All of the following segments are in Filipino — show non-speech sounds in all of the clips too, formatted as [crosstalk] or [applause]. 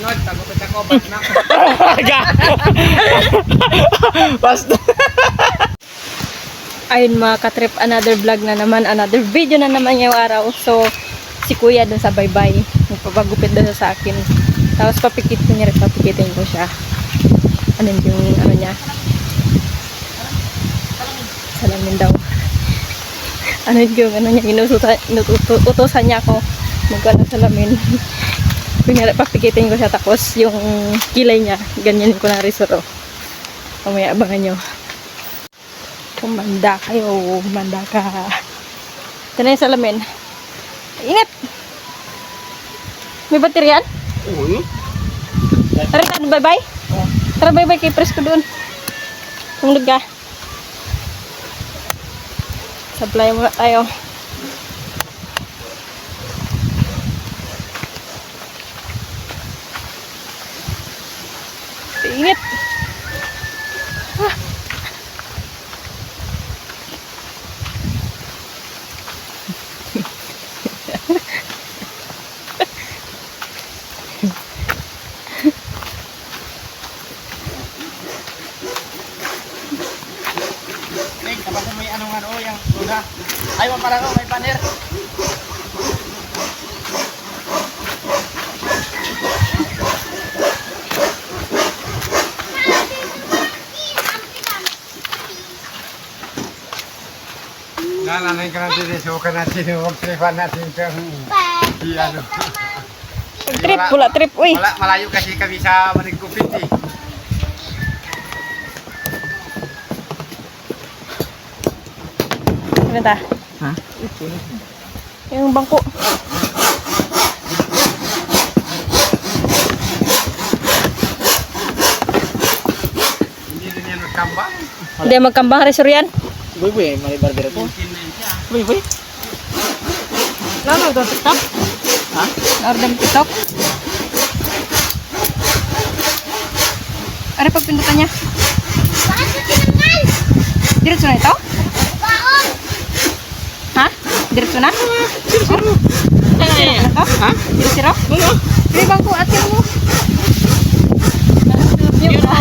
sunod, tagupit ako, bak na. [laughs] Basta. Ayun mga katrip, another vlog na naman, another video na naman yung araw. So, si kuya dun sa baybay, nagpapagupit dun sa akin. Tapos papikitin niya rin, papikitin ko siya. Ano yung ano niya? Salamin daw. Ano yung ano niya, inutusan, inutusan, utusan niya ako magkano salamin. Kunyari, papikitin ko siya tapos yung kilay niya, ganyan ko na risoro. Mamaya abangan nyo. Kumanda kayo, kumanda ka. Ito na yung salamin. Ingat! May bateryan? Tara, tara, bye-bye. Tara, bye-bye kay Presko doon. Tumulog ka. Supply muna tayo. Ingat! Nananayin ka natin, isukan natin, huwag tripan natin itong si ano. Trip, pula trip. Uy! Wala, malayo kasi kami sa Manigupit eh. Ano ta? Ha? Yung bangko. Hindi din yan magkambang. Hindi magkambang resort yan. Boy, boy, mali barber ko. Boy, boy. Lalo, doon TikTok? Ha? Order TikTok? Ano pag pindutan niya? Diretso na ito? Ha? Diretso na? Diretso na. Diretso Ha? Diretso na? Oo. May bangko at yan mo. Yun na.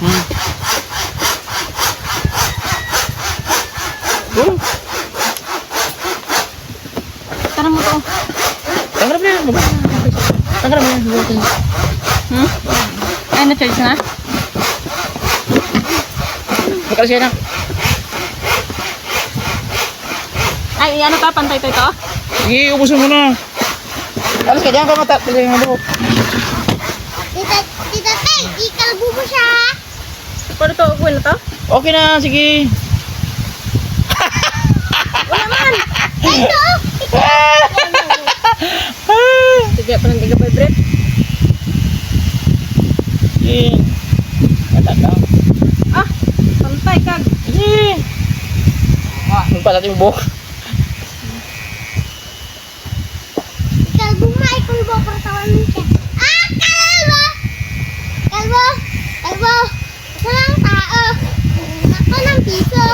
Hmm. Oh, Tara mo to. tanggap na yan. Tanggap na yan. Hmm? Ay, na-charge na? Bakal siya na. Ay, ano ka? Pantay to ito? Sige, ubusin mo na. Alas ka dyan ka mata. Sige, nga buhok. Tita, tita Tay, ikalbo mo siya. Paano to? Uwi na to? Okay na, sige. Ito, [laughs] Sige, parang hindi ka vibrate. Sige. Mata lang. Ah, pantay kag. Sige. Magpala yung buhok. ikalbo mo, ikalbo, katawan mo siya. Ah, kalbo! Kalbo! Kalbo! Ito lang tao. Ako ng piso.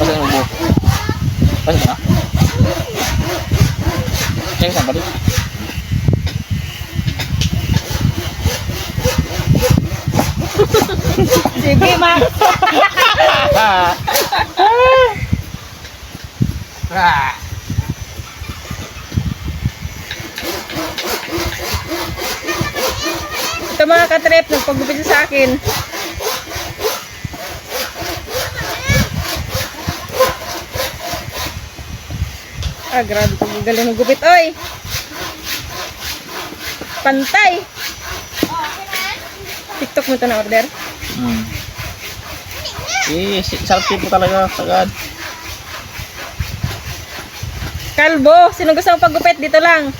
Pasal yung buhok. Pasal na. Sige, saan balik? Sige, Max. Ah. Ah. Ito mga katrip, nagpagupit sa akin. Ah, grabe ko galing ng gupit. Oy! Pantay! TikTok mo ito na order? Hmm. Eh, sarap tipo talaga, sagad. Kalbo! Sino gusto mong pagupit? Dito lang.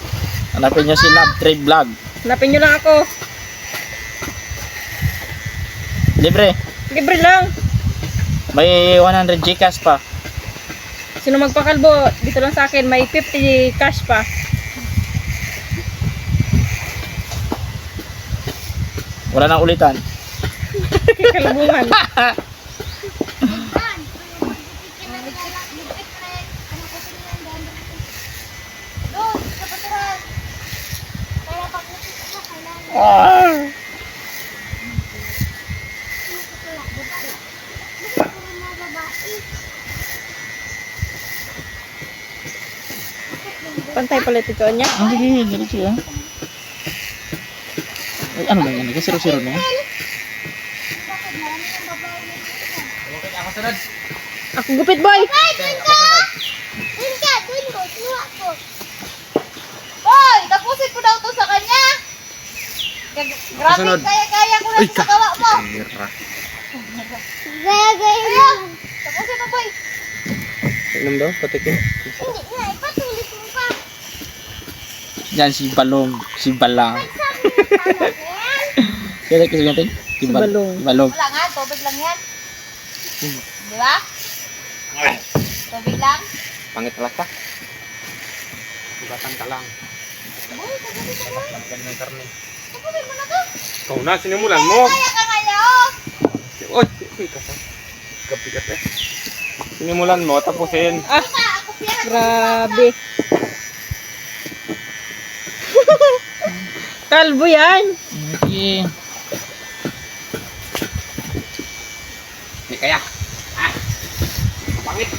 Hanapin nyo si Love Trade Vlog. Hanapin nyo lang ako. Libre. Libre lang. May 100 Gcash pa. Sino magpakalbo? Dito lang sa akin. May 50 cash pa. Wala nang ulitan. [laughs] Kalbungan. [laughs] Ah. Pantay pala ito niya. Ah, sige, diretso yan. Ay, ano lang yan? Kasiro-siro na yan. Ako sunod. Ako gupit boy. Ay, doon ka! Doon ka, doon ko. Kinuha ko. Boy, tapusin ko daw to sa kanya. Gag- Grabe, Kasunod. kaya-kaya ko na Ay, ito sa gawa mo. Tira. Gaya-gaya mo. Tapusin mo, boy. Inom daw, patikin. Hindi na, ipatuloy mo pa. Yan si Balong, si Balang. Sabi mo sana yan. [laughs] Kaya kasi natin? Si, Bal- Balong. Balong. Wala nga, tubig lang yan. Di ba? Tubig lang. Pangit talaga. Ibatan ka lang. Boy, tapusin mo, boy. Ganun ng karne. Ikaw na, sinimulan mo. Oy, uy, kasa. Kapigat eh. Sinimulan mo, tapusin. Ah, grabe. [laughs] Kalbo yan. Sige. Hindi kaya. Ah. Pangit.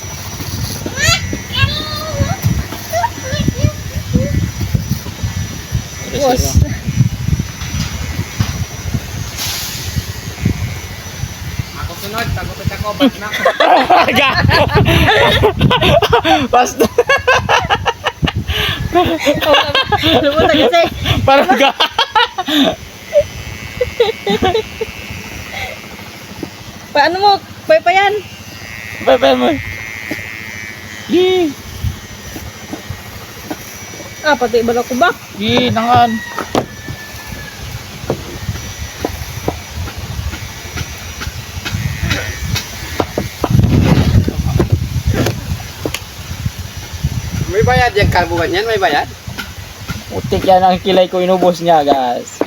Boss. Ako sunod, bas na. [laughs] Basta. Lumutan kasi. Parang ga. Paano mo? Pay pa yan. Bye bye mo. Yee. Ah, pati balak ko ba? Yee, nangan. May bayad yung karbuhan yan, may bayad. Putik yan ang kilay ko inubos niya, guys.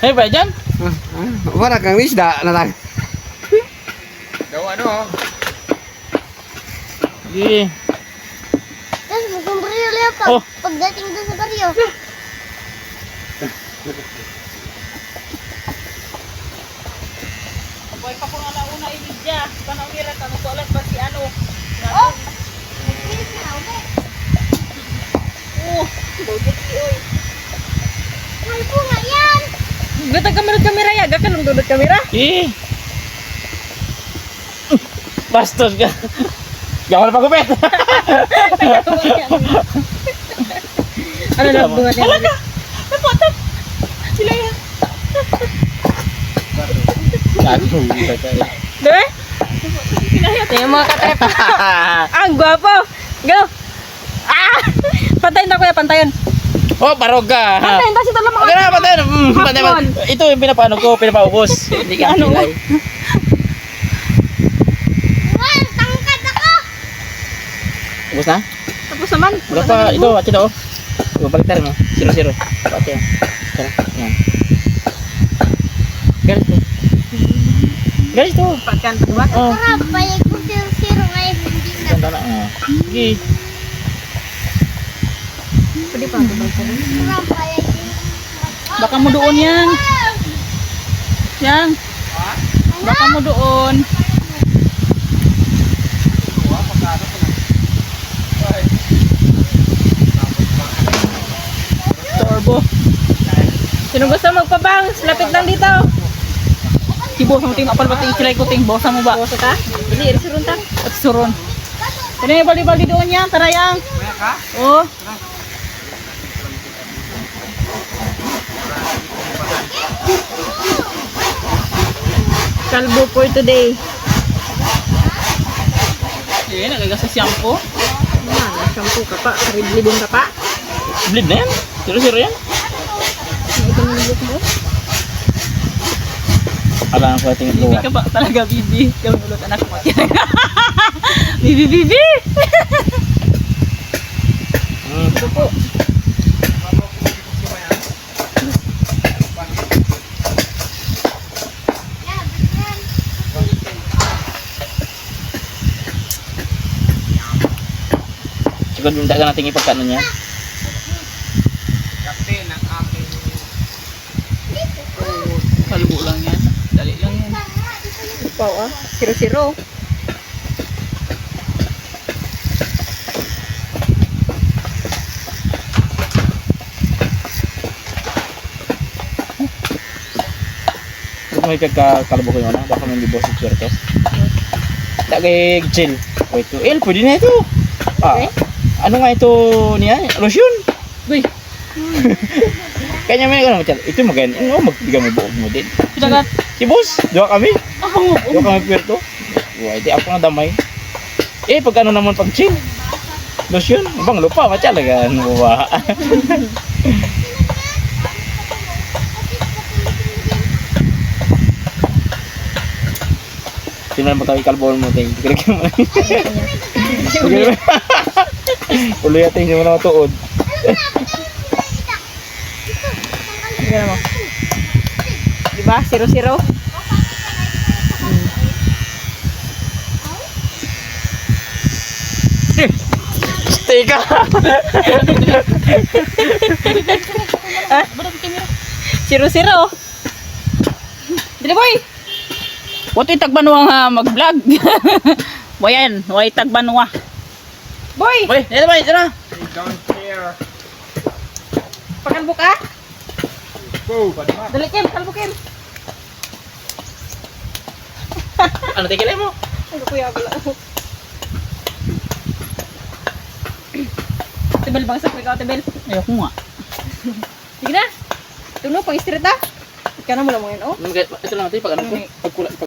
Hey, ba dyan? Wala kang isda na lang. Daw ano, Yee. Tapos magkumbrilo pa. Oh. Pagdating doon sa baryo. [laughs] Boy pa kung alauna imidya. Panawira ka. Magkualat pa si ano. Oh! Nagpilit na ulit. Oh, budget ki oy. May bunga yan. Gatag kamera kamera ya, gakan ang dudot kamera. Yee. Bastos ka. Jangan lupa gupit. ano lang bunga niya? Talaga. Napotap. Sila yan. Gago. Deme? Tingnan mga katrep. [laughs] Ang gwapo. Go. Ah! Patayin na kuya, pantayon. Oh, baroga. Pantayin ta si tala mga. Okay na, patay na. Mm, patay, Hapon. Ito yung pinapaano ko, pinapaubos. Hindi ka Ano? kilay. Juan, tangkad ako. Ubus na? Tapos naman. Wala pa, ito, at ito. Ito, balik tayo mo. Zero, zero. Ito, yan. Yan. Galit to. Galit to. Pagkan ba? Oh, Sarap, bayag ko zero-zero ngayon. Hindi na. ganda na. Oh. Sige. Pwede pa ba? Ko. Baka mo doon yan. Yan. Baka mo doon. Turbo. Sino gusto magpabangs? Lapit lang dito. Tibo sa ting apal pati kilay ko ting bosa mo ba? Bosa ka? Dili surun ta. At surun. Kani bali-bali doon yan, tarayang. Maya ka? Oh. Kalbo for today. Eh, nagagasa shampoo. Mana, shampoo ka pa. Karib-libon ka pa. Blib na yan. Zero yan. Ito look mo. Alam ko ating luwa. Bibi ka ba talaga, Bibi? Yung ulot anak mo. [laughs] bibi, Bibi! mm. Ito po. Siguro hindi ka natin ipagkano niya. Captain, ang aking... Kalibo lang yan. Dali lang yan. Wow, ah. Kung may kagkakalabo ko yun, ah, baka may libos sa swerte. Tagay gel. Wait to, el, pwede na ito. Ah, Okay. ano nga ito niya? Lotion. Uy, [laughs] Kanya may ano macam itu maganda. Ano magbigay mo buog mo din. dagat. Si boss, dua kami. Dua kami perto. Wah, di ako nga damay. Eh, pag ano naman pag chill. Lotion, bang lupa macam laga ano ba? [laughs] Tingnan mo tayo kalbon mo tayo. Kira-kira mo. Ulo yata [laughs] hindi mo na matuod. Tignan mo. Diba? Zero-zero. Teka. [laughs] Zero-zero. Dili boy! Wato'y tagbanwa nga mag-vlog. [laughs] Wayan, way tagbanwa. Boy! Boy, dito ba? Dito na. Don't care. Ka? Go. Dali Kim, kalbo Kim. Ano tigilay mo? Ano kuya wala. Tibel bang sa ikaw, Tibel? Ayoko nga. Sige na. Tuno, pang street ah. Ikaw na mo lang mo yun, oh. Ito lang ito pag ano ko. Pag